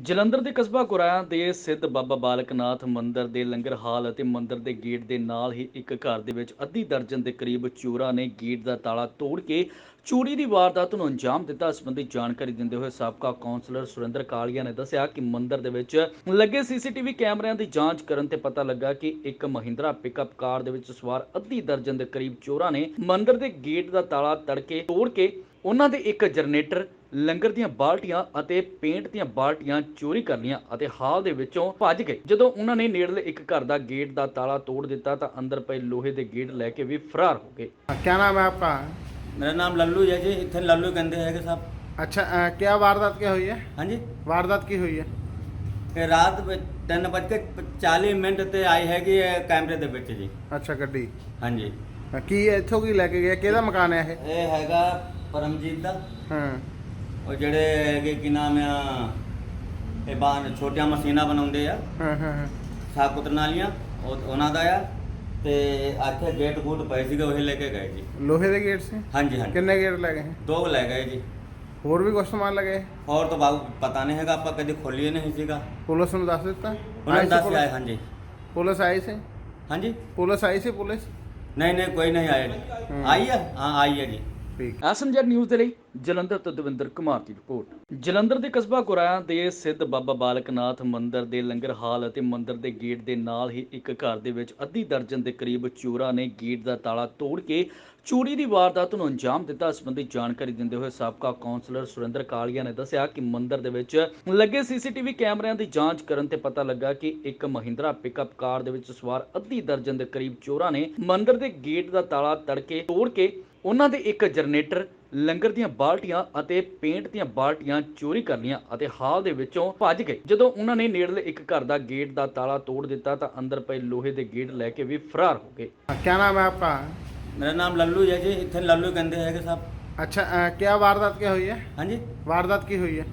ਜਲੰਧਰ ਦੇ ਕਸਬਾ ਗੁਰਾਇਆ ਦੇ ਸਿੱਧ ਬਾਬਾ ਬਾਲਕ ਨਾਥ ਮੰਦਿਰ ਦੇ ਲੰਗਰ ਹਾਲ ਅਤੇ ਮੰਦਿਰ ਦੇ ਗੇਟ ਦੇ ਨਾਲ ਹੀ ਇੱਕ ਘਰ ਦੇ ਵਿੱਚ ਅੱਧੀ ਦਰਜਨ ਦੇ ਕਰੀਬ ਚੋਰਾਂ ਨੇ ਗੇਟ ਦਾ ਤਾਲਾ ਤੋੜ ਕੇ ਚੋਰੀ ਦੀ ਵਾਰਦਾਤ ਨੂੰ ਅੰਜਾਮ ਦਿੱਤਾ। ਇਸ ਸੰਬੰਧੀ ਜਾਣਕਾਰੀ ਦਿੰਦੇ ਹੋਏ ਸਾਬਕਾ ਕੌਂਸਲਰ ਸੁਰਿੰਦਰ ਕਾਲੀਆ ਨੇ ਦੱਸਿਆ ਕਿ ਮੰਦਿਰ ਦੇ ਵਿੱਚ ਲੱਗੇ ਸੀਸੀਟੀਵੀ ਕੈਮਰਿਆਂ ਦੀ ਜਾਂਚ ਕਰਨ ਤੇ ਪਤਾ ਲੱਗਾ ਕਿ ਇੱਕ ਮਹਿੰਦਰਾ ਪਿਕਅਪ ਕਾਰ ਦੇ ਵਿੱਚ ਸਵਾਰ ਅੱਧੀ ਦਰਜਨ ਦੇ ਕਰੀਬ ਚੋਰਾਂ ਨੇ ਮੰਦਿਰ ਦੇ ਗੇਟ ਦਾ ਤਾਲਾ ਤੜਕੇ ਤੋੜ ਕੇ ਉਹਨਾਂ ਦੇ ਇੱਕ ਜਨਰੇਟਰ ਲੰਗਰ ਦੀਆਂ ਬਾਲਟੀਆਂ ਅਤੇ ਪੇਂਟ ਦੀਆਂ ਬਾਲਟੀਆਂ ਚੋਰੀ ਕਰ ਲਈਆਂ ਅਤੇ ਹਾਲ ਦੇ ਵਿੱਚੋਂ ਭੱਜ ਗਏ ਜਦੋਂ ਉਹਨਾਂ ਨੇ ਨੇੜਲੇ ਇੱਕ ਘਰ ਦਾ ਗੇਟ ਦਾ ਤਾਲਾ ਤੋੜ ਦਿੱਤਾ ਤਾਂ ਅੰਦਰ ਪਏ ਲੋਹੇ ਦੇ ਗੇਟ ਲੈ ਕੇ ਵੀ ਫਰਾਰ ਹੋ ਗਏ क्या नाम है आपका ਮੇਰਾ ਨਾਮ ਲੱਲੂ ਹੈ ਜੀ ਇੱਥੇ ਲੱਲੂ ਕਹਿੰਦੇ ਹੈਗੇ ਸਭ अच्छा अ, क्या वारदात क्या हुई है ਹਾਂਜੀ वारदात की हुई है ਇਹ ਰਾਤ ਵਿੱਚ ਤਿੰਨ ਵੱਜ ਕੇ 40 ਮਿੰਟ ਤੇ ਆਈ ਹੈਗੀ ਹੈ ਕੈਮਰੇ ਦੇ ਵਿੱਚ ਜੀ ਅੱਛਾ ਗੱਡੀ ਹਾਂਜੀ ਅ, ਕੀ ਇੱਥੋਂ ਕੀ ਲੈ ਕੇ ਗਿਆ ਕਿਹਦਾ ਮਕਾਨ ਹੈ ਇਹ ਇਹ ਹੈਗਾ ਪਰਮਜੀਤ ਦਾ ਹਾਂ ਉਹ ਜਿਹੜੇ ਹੈਗੇ ਕੀ ਨਾਮ ਆ ਇਹ ਬਾਨ ਛੋਟੀਆਂ ਮਸ਼ੀਨਾਂ ਬਣਾਉਂਦੇ ਆ। ਹਾਂ ਹਾਂ ਹਾਂ। ਵਾਲੀਆਂ ਉਹ ਉਹਨਾਂ ਦਾ ਆ। ਤੇ ਇੱਥੇ ਗੇਟ ਗੂਟ ਪਏ ਸੀਗੇ ਉਹ ਲੈ ਕੇ ਗਏ ਜੀ। ਲੋਹੇ ਦੇ ਗੇਟ ਸੇ? ਹਾਂਜੀ ਹਾਂਜੀ। ਕਿੰਨੇ ਗੇਟ ਲੱਗੇ ਹੈ ਦੋ ਲੈ ਗਏ ਜੀ। ਹੋਰ ਵੀ ਕੁਝ ਸਮਾਨ ਲਗੇ ਹੋਰ ਤਾਂ ਬਾਬੂ ਪਤਾ ਨਹੀਂ ਹੈਗਾ ਆਪਾਂ ਕਦੇ ਖੋਲੀਏ ਨਹੀਂ ਸੀਗਾ। ਪੁਲਿਸ ਨੂੰ ਦੱਸ ਦਿੱਤਾ? ਉਹਨਾਂ ਆਈ ਨੇ ਸੀ ਦੱਸ ਪੁਲਿਸ? ਆਏ ਹਾਂਜੀ। ਪੁਲਿਸ ਆਈ ਸੀ? ਹਾਂਜੀ। ਪੁਲਿਸ ਆਈ ਸੀ ਪੁਲਿਸ? ਨਹੀਂ ਨਹੀਂ ਕੋਈ ਨਹੀਂ ਆਇਆ ਜੀ। ਆਈ ਹੈ ਹਾਂ ਆਈ ਹੈ ਜੀ। ਠੀਕ ਐਸਐਮਜੈਡ ਨਿਊਜ਼ ਦੇ ਲਈ ਜਲੰਧਰ ਤੋਂ ਦਵਿੰਦਰ ਕੁਮਾਰ ਦੀ ਰਿਪੋਰਟ। ਜਲੰਧਰ ਦੇ ਕਸਬਾ ਗੁਰਾਇਆ ਦੇ ਸਿੱਧ ਬਾਬਾ ਬਾਲਕ ਮੰਦਿਰ ਦੇ ਲੰਗਰ ਹਾਲ ਅਤੇ ਮੰਦਿਰ ਦੇ ਗੇਟ ਦੇ ਨਾਲ ਹੀ ਇੱਕ ਘਰ ਦੇ ਵਿੱਚ ਅੱਧੀ ਦਰਜਨ ਦੇ ਕਰੀਬ ਚੋਰਾਂ ਨੇ ਗੇਟ ਦਾ ਤਾਲਾ ਤੋੜ ਕੇ ਚੋਰੀ ਦੀ ਵਾਰਦਾਤ ਨੂੰ ਅੰਜਾਮ ਦਿੱਤਾ। ਇਸ ਸੰਬੰਧੀ ਜਾਣਕਾਰੀ ਦਿੰਦੇ ਹੋਏ ਸਾਬਕਾ ਕੌਂਸਲਰ ਸੁਰਿੰਦਰ ਕਾਲੀਆ ਨੇ ਦੱਸਿਆ ਕਿ ਮੰਦਿਰ ਦੇ ਵਿੱਚ ਲੱਗੇ ਸੀਸੀਟੀਵੀ ਕੈਮਰਿਆਂ ਦੀ ਜਾਂਚ ਕਰਨ ਤੇ ਪਤਾ ਲੱਗਾ ਕਿ ਇੱਕ ਮਹਿੰਦਰਾ ਪਿਕਅਪ ਕਾਰ ਦੇ ਵਿੱਚ ਸਵਾਰ ਅੱਧੀ ਦਰਜਨ ਦੇ ਕਰੀਬ ਚੋਰਾਂ ਨੇ ਮੰਦਿਰ ਦੇ ਗੇਟ ਦਾ ਤਾਲਾ ਤੜਕੇ ਤੋੜ ਕੇ ਉਹਨਾਂ ਦੇ ਇੱਕ ਜਨਰੇਟਰ ਲੰਗਰ ਦੀਆਂ ਬਾਲਟੀਆਂ ਅਤੇ ਪੇਂਟ ਦੀਆਂ ਬਾਲਟੀਆਂ ਚੋਰੀ ਕਰ ਲਈਆਂ ਅਤੇ ਹਾਲ ਦੇ ਵਿੱਚੋਂ ਭੱਜ ਗਏ ਜਦੋਂ ਉਹਨਾਂ ਨੇ ਨੇੜਲੇ ਇੱਕ ਘਰ ਦਾ ਗੇਟ ਦਾ ਤਾਲਾ ਤੋੜ ਦਿੱਤਾ ਤਾਂ ਅੰਦਰ ਪਏ ਲੋਹੇ ਦੇ ਗੇਟ ਲੈ ਕੇ ਵੀ ਫਰਾਰ ਹੋ ਗਏ क्या नाम है आपका ਮੇਰਾ ਨਾਮ ਲੱਲੂ ਹੈ ਜੀ ਇੱਥੇ ਲੱਲੂ ਕਹਿੰਦੇ ਹੈਗੇ ਸਭ अच्छा अ, क्या वारदात क्या हुई है ਹਾਂਜੀ वारदात की हुई है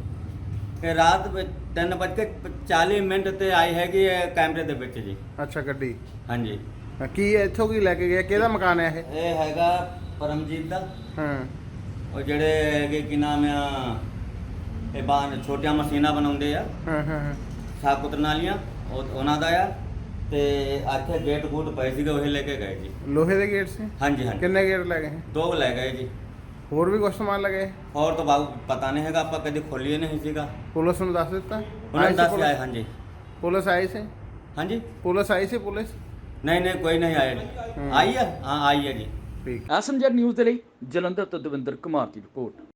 ਇਹ ਰਾਤ ਵਿੱਚ ਤਿੰਨ ਵੱਜ ਕੇ 40 ਮਿੰਟ ਤੇ ਆਈ ਹੈਗੀ ਹੈ ਕੈਮਰੇ ਦੇ ਵਿੱਚ ਜੀ ਅੱਛਾ ਗੱਡੀ ਹਾਂਜੀ ਕੀ ਇੱਥੋਂ ਕੀ ਲੈ ਕੇ ਗਿਆ? ਕਿਹਦਾ ਮਕਾਨ ਹੈ ਇਹ? ਇਹ ਹੈਗਾ ਪਰਮਜੀਤ ਦਾ। ਹਾਂ। ਉਹ ਜਿਹੜੇ ਹੈਗੇ ਕੀ ਨਾਮ ਆ ਇਹ ਬਾਨ ਛੋਟੀਆਂ ਮਸ਼ੀਨਾਂ ਬਣਾਉਂਦੇ ਆ। ਹਾਂ ਹਾਂ ਹਾਂ। ਵਾਲੀਆਂ ਉਹ ਉਹਨਾਂ ਦਾ ਆ। ਤੇ ਇੱਥੇ ਗੇਟ ਗੂਟ ਪਏ ਸੀਗੇ ਉਹ ਲੈ ਕੇ ਗਏ ਜੀ। ਲੋਹੇ ਦੇ ਗੇਟ ਸੇ? ਹਾਂਜੀ ਹਾਂਜੀ। ਕਿੰਨੇ ਗੇਟ ਲੱਗੇ ਹੈ ਦੋ ਲੈ ਗਏ ਜੀ। ਹੋਰ ਵੀ ਕੁਝ ਸਮਾਨ ਲਗੇ ਹੋਰ ਤਾਂ ਬਾਬੂ ਪਤਾ ਨਹੀਂ ਹੈਗਾ ਆਪਾਂ ਕਦੇ ਖੋਲੀਏ ਨਹੀਂ ਸੀਗਾ। ਪੁਲਿਸ ਨੂੰ ਦੱਸ ਦਿੱਤਾ? ਉਹਨਾਂ ਆਈ ਨੇ ਸੀ ਦੱਸ ਪੁਲਿਸ? ਆਏ ਹਾਂਜੀ। ਪੁਲਿਸ ਆਈ ਸੀ? ਹਾਂਜੀ। ਪੁਲਿਸ ਆਈ ਸੀ ਪੁਲਿਸ? ਨਹੀਂ ਨਹੀਂ ਕੋਈ ਨਹੀਂ ਆਇਆ ਜੀ। ਆਈ ਹੈ ਹਾਂ ਆਈ ਹੈ ਜੀ ਠੀਕ। ਐਸਐਮਜੈਡ ਨਿਊਜ਼ ਦੇ ਲਈ ਜਲੰਧਰ ਤੋਂ ਦਵਿੰਦਰ ਕੁਮਾਰ ਦੀ ਰਿਪੋਰਟ।